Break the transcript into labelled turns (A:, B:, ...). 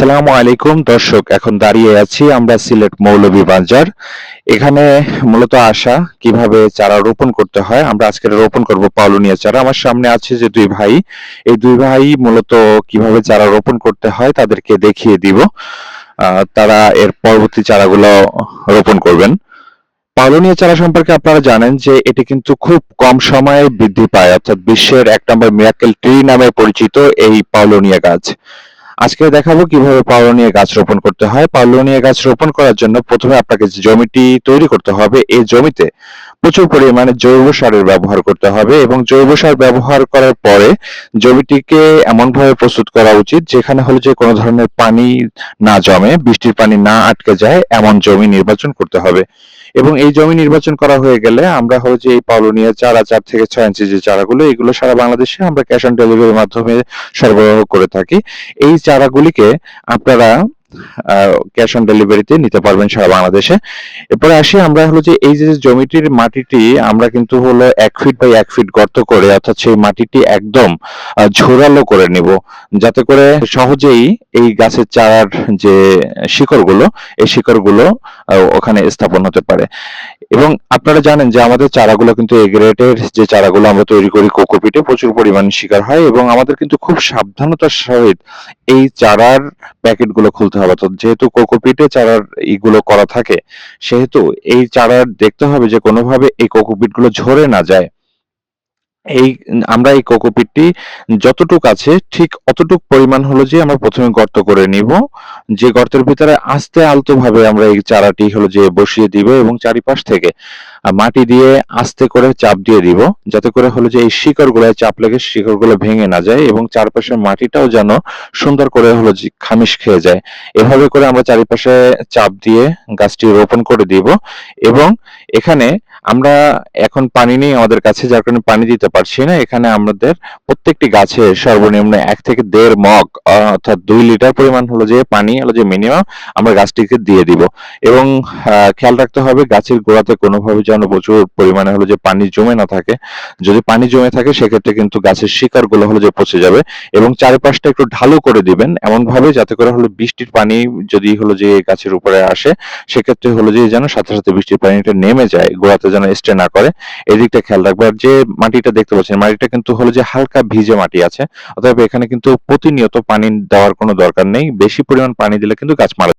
A: আসসালামু আলাইকুম, দর্শক, এখন দাঁড়িয়ে আছি আমরা সিলেট মৌলভীবাজার এখানে মূলত আসা কীভাবে চারা রোপণ করতে হয়, আমরা আজকে রোপণ করব পাউলুনিয়া চারা। আমার সামনে আছে যে দুই ভাই, এই দুই ভাই মূলত কীভাবে চারা রোপণ করতে হয় তাদেরকে দেখিয়ে দিব। তারা এর পরবর্তী চারাগুলো রোপণ করবেন। পাউলুনিয়া চারা সম্পর্কে আপনারা জানেন যে এটি কিন্তু খুব কম সময়ে বৃদ্ধি পায়, অর্থাৎ বিশ্বের এক নম্বর মিরাকেল ট্রি নামে পরিচিত এই পাউলোনিয়া গাছ। আজকে দেখাবো কীভাবে পাউলোনিয়া গাছ রোপণ করতে হয়। পাউলোনিয়া গাছ রোপণ করার জন্য প্রথমে আপনাকে যে জমিটি তৈরি করতে হবে, এই জমিতে প্রচুর পরিমাণে জৈব সারের ব্যবহার করতে হবে এবং জৈব সার ব্যবহার করার পরে জমিটিকে এমনভাবে প্রস্তুত করা উচিত যেখানে হলো যে কোনো ধরনের পানি না জমে, বৃষ্টির পানি না আটকে যায়, এমন জমি নির্বাচন করতে হবে। এবং এই জমি নির্বাচন করা হয়ে গেলে আমরা হলো যে এই পাউলোনিয়া চারা চার থেকে ছয় ইঞ্চি যে চারাগুলো, এগুলো সারা বাংলাদেশে আমরা ক্যাশ অন ডেলিভারির মাধ্যমে সরবরাহ করে থাকি। এই চারাগুলিকে আপনারা ক্যাশ অন ডেলিভারিতে নিতে পারবেন সারা বাংলাদেশে। এরপরে আসি আমরা হলো যে এই যে জমিটির মাটিটি, আমরা কিন্তু হলো এক ফিট বাই এক ফিট গর্ত করে অর্থাৎ সেই মাটিটি একদম ঝোরালো করে নিব। যাতে করে সহজেই এই গাছের চারার যে শিকড়গুলো, এই শিকড়গুলো ওখানে স্থাপন হতে পারে। এবং আপনারা জানেন যে আমাদের চারাগুলো কিন্তু এ গ্রেডের যে চারাগুলো আমরা তৈরি করি কোকোপিটে প্রচুর পরিমাণে শিকার হয় এবং আমাদের কিন্তু খুব সাবধানতার সহিত এই চারার প্যাকেটগুলো খুলতে হবে তো যেহেতু কোকোপিটে চারার ইগুলো করা থাকে, সেহেতু এই চারা দেখতে হবে যে কোনোভাবে এই কোকোপিটগুলো ঝরে না যায়। এই আমরা এই কোকোপিটটি যতটুক আছে, ঠিক অতটুক পরিমাণ হলো যে আমরা প্রথমে গর্ত করে নিব। যে গর্তের ভিতরে আস্তে আলতো ভাবে আমরা এই চারাটি হলো যে বসিয়ে দিব এবং চারিপাশ থেকে মাটি দিয়ে আস্তে করে চাপ দিয়ে দিব, যাতে করে হলো যে এই শিকড়গুলো চাপ লেগে শিকড়গুলো ভেঙে না যায় এবং চারপাশের মাটিটাও যেন সুন্দর করে হলো যে খামিশ খেয়ে যায়। এভাবে করে আমরা চারিপাশে চাপ দিয়ে গাছটি রোপণ করে দিব এবং এখানে আমরা এখন পানি নেই আমাদের কাছে, যার কারণে পানি দিতে পারছি না। এখানে আমাদের প্রত্যেকটি গাছে সর্বনিম্ন এক থেকে দেড় মগ, অর্থাৎ দুই লিটার পরিমাণ হলো যে পানি, হলো যে মিনিমাম আমরা গাছটিকে দিয়ে দিব। এবং খেয়াল রাখতে হবে গাছের গোড়াতে কোনোভাবে যেন প্রচুর পরিমাণে হলো যে পানি জমে না থাকে। যদি পানি জমে থাকে, সেক্ষেত্রে কিন্তু গাছের শিকড়গুলো হলো যে পচে যাবে। এবং চারিপাশটা একটু ঢালু করে দিবেন এমন ভাবে যাতে করে হলো বৃষ্টির পানি যদি হলো যে গাছের উপরে আসে, সেক্ষেত্রে হলো যে যেন সাথে সাথে বৃষ্টির পানিটা নেমে যায় গোড়াতে যেন স্টে না করে। এই দিকটা খেয়াল রাখবে। আর যে মাটিটা দেখতে পাচ্ছেন, মাটিটা কিন্তু হলো যে হালকা ভিজে মাটি আছে। অতএব এখানে কিন্তু প্রতিনিয়ত পানি দেওয়ার কোনো দরকার নেই। বেশি পরিমাণ পানি দিলে কিন্তু গাছ মারা